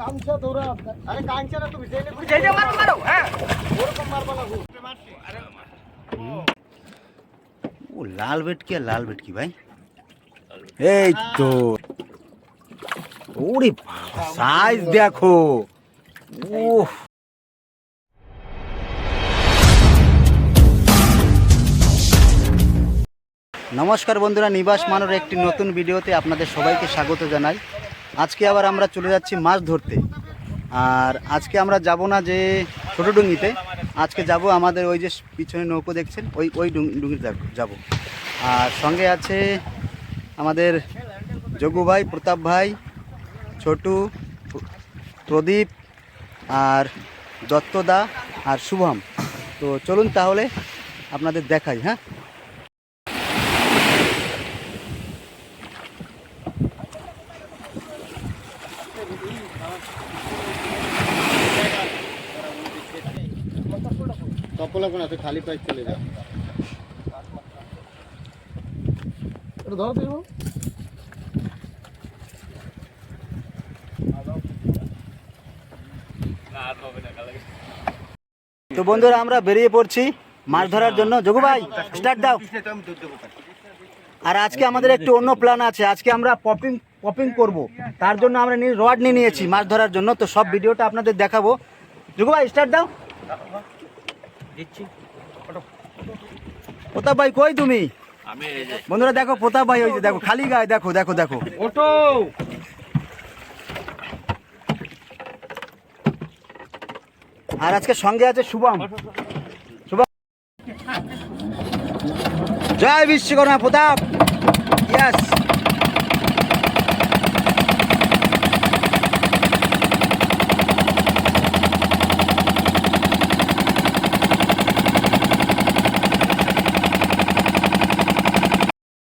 কাঞ্চা ধরা। আরে কাঞ্চা না তুমি জেনে যেটা মারো মারো হ্যাঁ। ওরকম মারবা না গো। ও লাল ভেটকি আর লাল ভেটকি ভাই? এই তো। ওরে সাইজ দেখো। উফ। নমস্কার বন্ধুরা নিবাস মানোর একটি নতুন ভিডিওতে আপনাদের সবাইকে স্বাগত জানাই। আজকে আবার আমরা চলে যাচ্ছি মাছ ধরতে। আর আজকে আমরা যাব না যে ছোটো ডুঙ্গিতে, আজকে যাব আমাদের ওই যে পিছনে নৌকো দেখছেন, ওই ওই ডুঙ্গিতে যাব। আর সঙ্গে আছে আমাদের যোগু ভাই, প্রতাপ ভাই, ছোটু, প্রদীপ আর দত্তদা আর শুভম। তো চলুন তাহলে আপনাদের দেখাই হ্যাঁ? আছে খালি পাইপ চলে যা এটা ধরো তুই তো বন্ধুরা আমরা বেরিয়ে পড়ছি মাছ ধরার জন্য। যোগু ভাই স্টার্ট দাও। আর আজকে আমাদের একটু অন্য প্ল্যান আছে। আজকে আমরা পপিং পপিং করব। তার জন্য আমরা রড নিয়ে নিয়েছি মাছ ধরার জন্য। তো সব ভিডিওটা আপনাদের দেখাবো। যোগু ভাই স্টার্ট দাও। প্রতাপ ভাই কই তুমি? বন্ধুরা দেখো প্রতাপ ভাই ওই যে দেখো খালি গায়ে দেখো দেখো দেখো। ওটো আর আজকে সঙ্গে আছে শুভম। শুভম। জয় বিশ্বকর্মা প্রতাপ। ইয়াস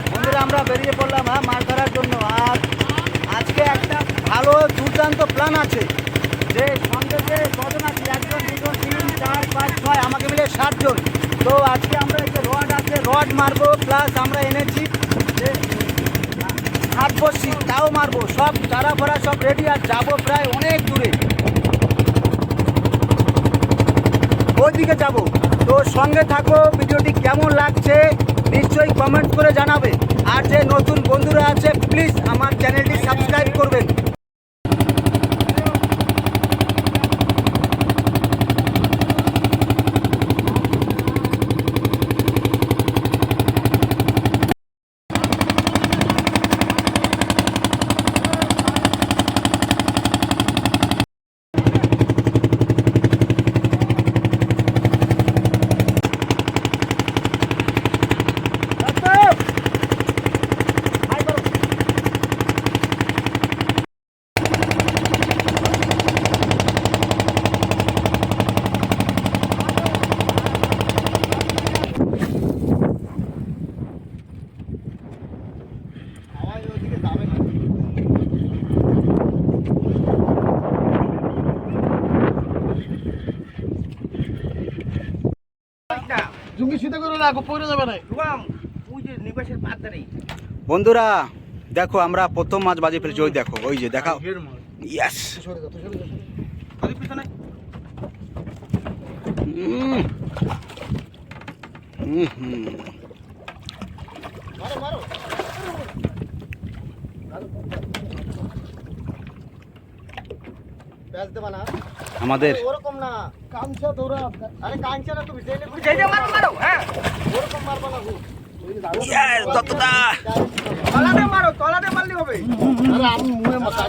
বন্ধুরা আমরা বেরিয়ে পড়লাম হ্যাঁ মাছ ধরার জন্য আর আজকে একটা ভালো প্ল্যান আছে। যে যে কজন আছে একজন দুজন তিন চার, পাঁচ, ছয়, আমাকে মিলে সাতজন। তো আজকে আমরা যে রড আছে, রড মারবো প্লাস আমরা এনেছি যে হাত বসছি, তাও মারবো, সব তারা ফরা সব রেডি আর যাব প্রায় অনেক দূরে। ওইদিকে যাব। তো সঙ্গে থাকো, ভিডিওটি কেমন লাগছে নিশ্চয়ই কমেন্ট করে জানাবে। আর যে নতুন বন্ধুরা আছে প্লিজ আমার চ্যানেলটি সাবস্ক্রাইব করবেন। রাখো পড়ে যাবে না। শুভম ওই যে নিবাসের পাত বন্ধুরা দেখো আমরা প্রথম মাছ বাজে ফেলেছি ওই দেখো ওই যে দেখাও। ইয়াস দেবা না। আমাদের ওরকম না কাঞ্চা ধরা। আরে কাঞ্চা না তুমি জেনে যেটা মারো মারো হ্যাঁ। ওরকম মারবা না দত্তদা তলাতে মারো তলাতে মারলে হবে। আরে আমি মারা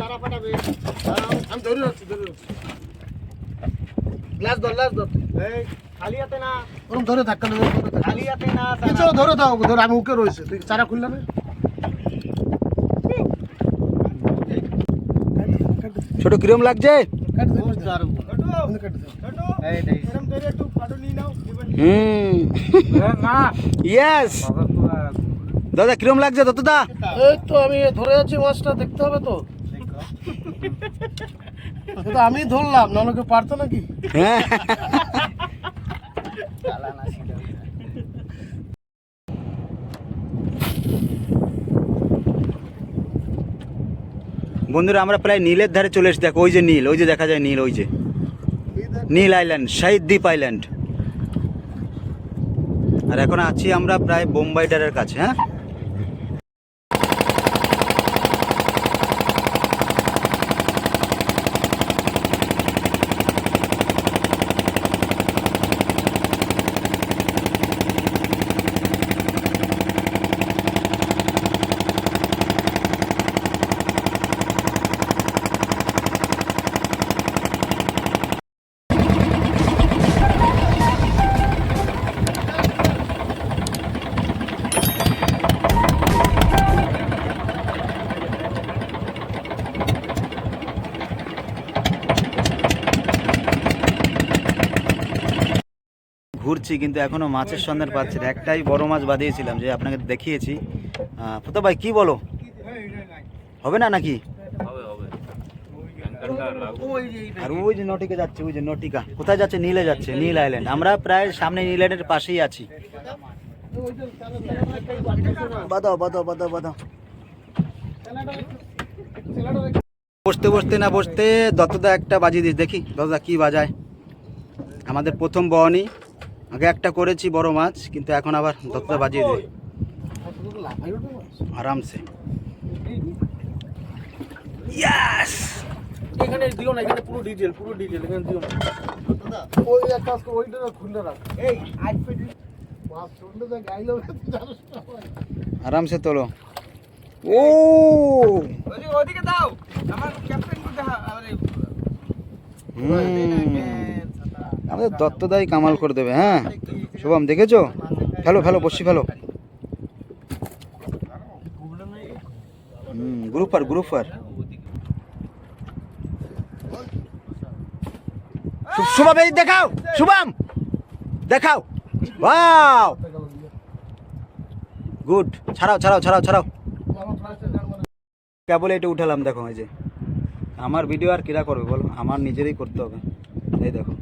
তারা পাঠাবে। আমি ধরে রাখছি ধরে রাখছি। গ্লাস ধর গ্লাস ধর। এই খালি হাতে না। ওরকম ধরে ধাক্কা দেবে খালি হাতে না কিছু ধরে দাও ধরে আমি উকে রয়েছে। তুই চারা খুললা না? ছোট কিরম লাগছে? দে দে ইয়েস দাদা কিরম লাগছে দত্তদা? এই তো আমি ধরে আছি মাছটা দেখতে হবে তো। আমি ধরলাম নাহলে কেউ পারতো নাকি? হ্যাঁ। বন্ধুরা, আমরা প্রায় নীলের ধারে চলে এসেছি। দেখো, ওই যে নীল, ওই যে দেখা যায় নীল, ওই যে। নীল আইল্যান্ড, শাহিদ দ্বীপ আইল্যান্ড। আর এখন আছি আমরা প্রায় বোম্বাইডারের কাছে হ্যাঁ? ঘুরছি কিন্তু এখনও মাছের সন্ধান পাচ্ছি না। একটাই বড় মাছ বাদিয়েছিলাম যে আপনাকে দেখিয়েছি। ফুতো ভাই কি বলো? হবে না নাকি? আর ওই যে নটিকা যাচ্ছে ওই যে নটিকা। কোথায় যাচ্ছে? নীলে যাচ্ছে নীল আইল্যান্ড আমরা প্রায় সামনে নীল আইল্যান্ডের পাশেই আছি। বাদাও বাদাও বাদাও বাদাও বসতে বসতে না বসতে দত্তদা একটা বাজিয়ে দিস। দেখি দত্তদা কি বাজায়। আমাদের প্রথম বহনি আগে একটা করেছি বড় মাছ কিন্তু এখন আবার দত্তদা বাজিয়ে দেয় আরামসে। ইয়াস এখানে দিও না এখানে পুরো ডিটেল পুরো ডিটেল এখানে দিও না। ওই এক কাজ করে ওইটা খুলে রাখ। এই আজ পেটি মাছ শুনলে যা গাইলো জানিস আরামসে তোলো। ও! ওদিকে ওদিকে দাও আমার ক্যাপ্টেন কো দেখা আরে হুম। আমাদের দত্তদাই কামাল করে দেবে হ্যাঁ? শুভম, দেখেছ? ফেলো ফেলো, বসি, ফেলো। হুম, গ্রুপার গ্রুপার। শুভম, এই দেখাও, শুভম! দেখাও। ওয়াও! গুড। ছাড়াও ছাড়াও ছাড়াও ছাড়াও। কেবল এটা উঠালাম, দেখো, এই যে। আমার ভিডিও আর কিরা করবে বলো? আমার নিজেরই করতে হবে। এই দেখো।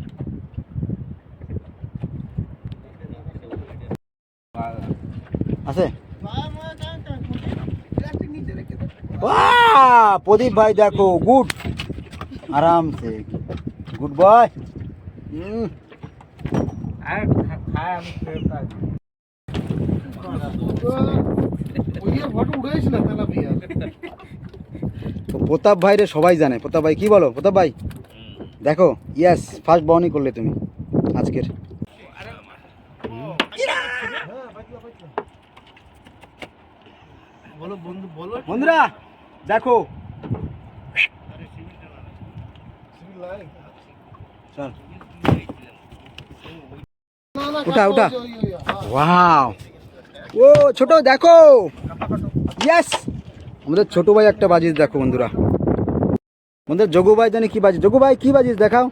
আছে? প্রদীপ ভাই দেখো গুড আরামসে। গুড বয় প্রতাপ ভাই রে সবাই জানে। প্রতাপ ভাই কি বলো? প্রতাপ ভাই দেখো? ইয়াস ফার্স্ট বহনই করলে তুমি আজকের। বলো বন্ধু বলো। বন্ধুরা দেখো। চল। ওটা হ্যাঁ। ওয়াও। ও ছোট দেখো। ইয়েস আমাদের ছোট ভাই একটা বাজিস দেখো বন্ধুরা। আমাদের যোগু ভাই জানি কি বাজিস। যোগু ভাই কি বাজিস দেখাও।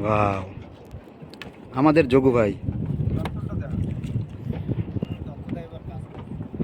ওয়াও। আমাদের যোগু ভাই।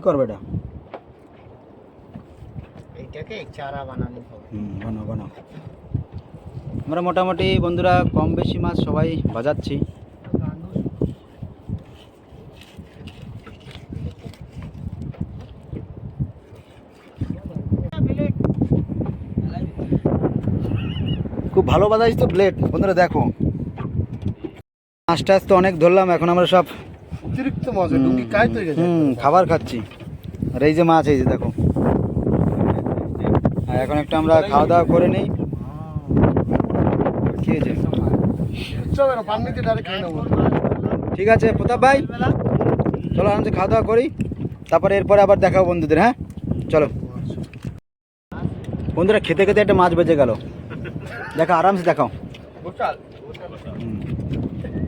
কি করবে এটা? এইটাকে চারা বানানো হবে। হুম বানাও বানাও। আমরা মোটামুটি বন্ধুরা কম বেশি মাছ সবাই বাজাচ্ছি। খুব ভালো বাজাইছ তো ব্লেড বন্ধুরা দেখো। মাছ টাছ তো অনেক ধরলাম এখন আমরা সব অতিরিক্ত মজা ডুঙ্গি কাজ তো গেছে হুম খাবার খাচ্ছি। আর এই যে মাছ এই যে দেখো। আর এখন একটু আমরা খাওয়া দাওয়া করে নিই। কি হয়েছে? ঠিক আছে প্রতাপ ভাই। চলো আরামসে খাওয়া দাওয়া করি। তারপরে এরপরে আবার দেখাবো বন্ধুদের হ্যাঁ? চলো। বন্ধুরা খেতে খেতে একটা মাছ বেঁচে গেল। দেখো আরামসে দেখাও।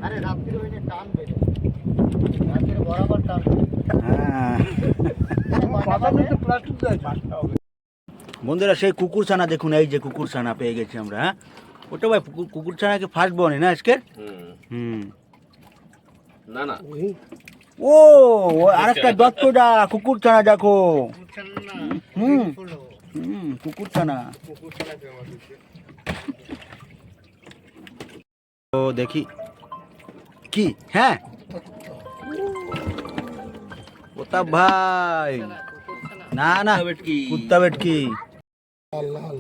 আরে বন্ধুরা সেই কুকুর ছানা দেখুন এই যে কুকুর ছানা পেয়ে গেছি আমরা হ্যাঁ? ওটা ভাই কুকুর- ছানাকে ফার্স্ট বনে না আজকের? হুম। না না। ও ও আরেকটা দত্তটা কুকুর ছানা দেখো। হুম। হুম কুকুর ছানা। ও দেখি কি? হ্যাঁ? প্রতাপ ভাই। না না। ভেটকি। কুত্তা বেটকি লাল লাল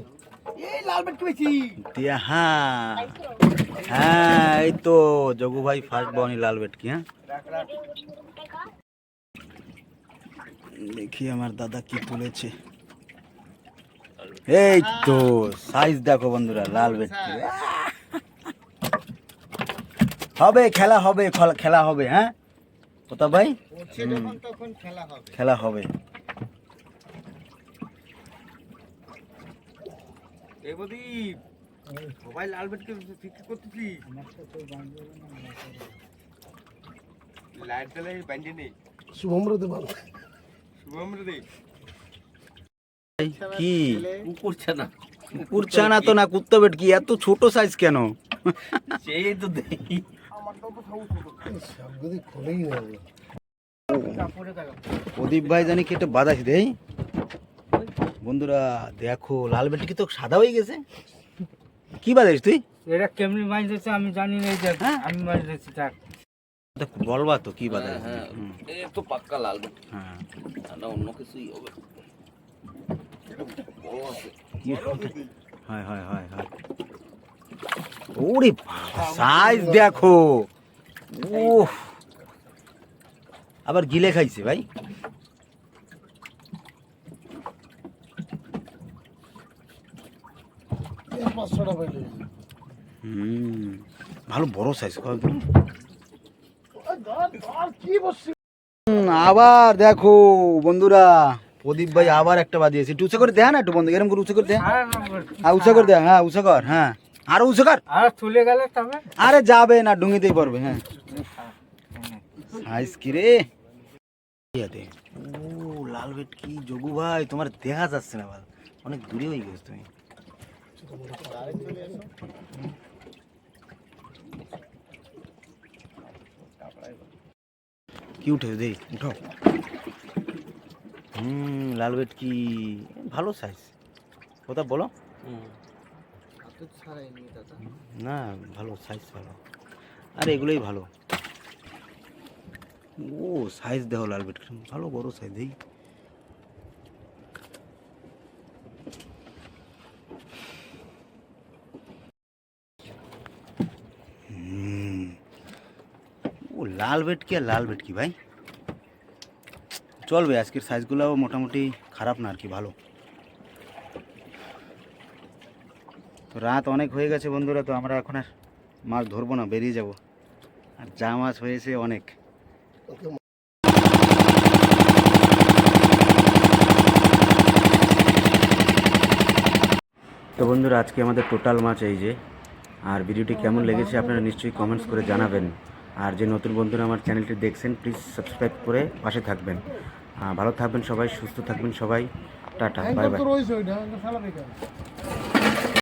এই লাল ভেটকি বেশি দিয়া হ্যাঁ। হ্যাঁ এই তো জগু ভাই ফার্স্ট বনি লাল বেটকি হ্যাঁ। দেখি আমার দাদা কি তুলেছে। এই তো সাইজ দেখো বন্ধুরা লাল বেটকি হবে খেলা হবে খল- খেলা হবে হ্যাঁ। কোথা ভাই? খেলা হবে। খেলা হবে। সবাই লাল বিক্রি করতেছি লাইট বান্ধে নেই। কি? কুকুর ছানা। তো না কুত্তা বেটকি এত ছোট সাইজ কেন? সেই তো দেখি প্রদীপ ভাই জানি কি একটা বাদাসি দেই। বন্ধুরা দেখো লাল বেটকি তো সাদা হয়ে গেছে? কি বাদাস তুই? এটা কেমনি মাছ ধরছে আমি জানি না এই যে হ্যাঁ? আমি মাছ ধরছি তার বলবা তো কি বাদাস হ্যাঁ হুম, তো পাক্কা লাল ভেটকি হ্যাঁ। না অন্য কিছুই হবে। কি হয় হয় হয় হয়। ওরে সাইজ দেখো। উফ। আবার গিলে খাইছে ভাই। এর পাঁচশোটা পাইলে হুম ভালো বড় সাইজ কয়েকদিন কি বসছি হুম, আবার দেখো বন্ধুরা প্রদীপ ভাই আবার একটা বাদিয়েছে একটু উঁচু করে দেয় না একটু বন্ধু এরকম করে উঁচু করে দেয়। আর নম্বর হ্যাঁ উঁচু করে দেয় হ্যাঁ উঁচু কর হ্যাঁ। আরও উঁচু কর। আর চলে গেলে তবে। আরে যাবে না ডুঙ্গিতেই পড়বে হ্যাঁ। সাইজ কি রে? ইয়াতে। ও লাল বেট কি যোগু ভাই তোমার দেখা যাচ্ছে না ভাই অনেক দূরে হয়ে গেছো তুমি। কি উঠে দেই উঠাও হুম লাল বেট কি? ভালো সাইজ কথা বলো। না ভালো সাইজ ভালো। আর এগুলোই ভালো। ও সাইজ দেখো লাল বেট ভালো বড় সাইজ এই লাল বেটকি আর লাল বেটকি ভাই? চলবে, আজকের সাইজগুলোও মোটামুটি খারাপ না আর কি, ভালো। তো রাত অনেক হয়ে গেছে বন্ধুরা, তো আমরা এখন আর মাছ ধরবো না, বেরিয়ে যাব। আর যা মাছ হয়েছে অনেক। তো বন্ধুরা, আজকে আমাদের টোটাল মাছ এই যে। আর ভিডিওটি কেমন লেগেছে আপনারা নিশ্চয়ই কমেন্টস করে জানাবেন। আর যে নতুন বন্ধুরা আমার চ্যানেলটি দেখছেন প্লিজ সাবস্ক্রাইব করে পাশে থাকবেন। ভালো থাকবেন সবাই সুস্থ থাকবেন সবাই। Tata bye bye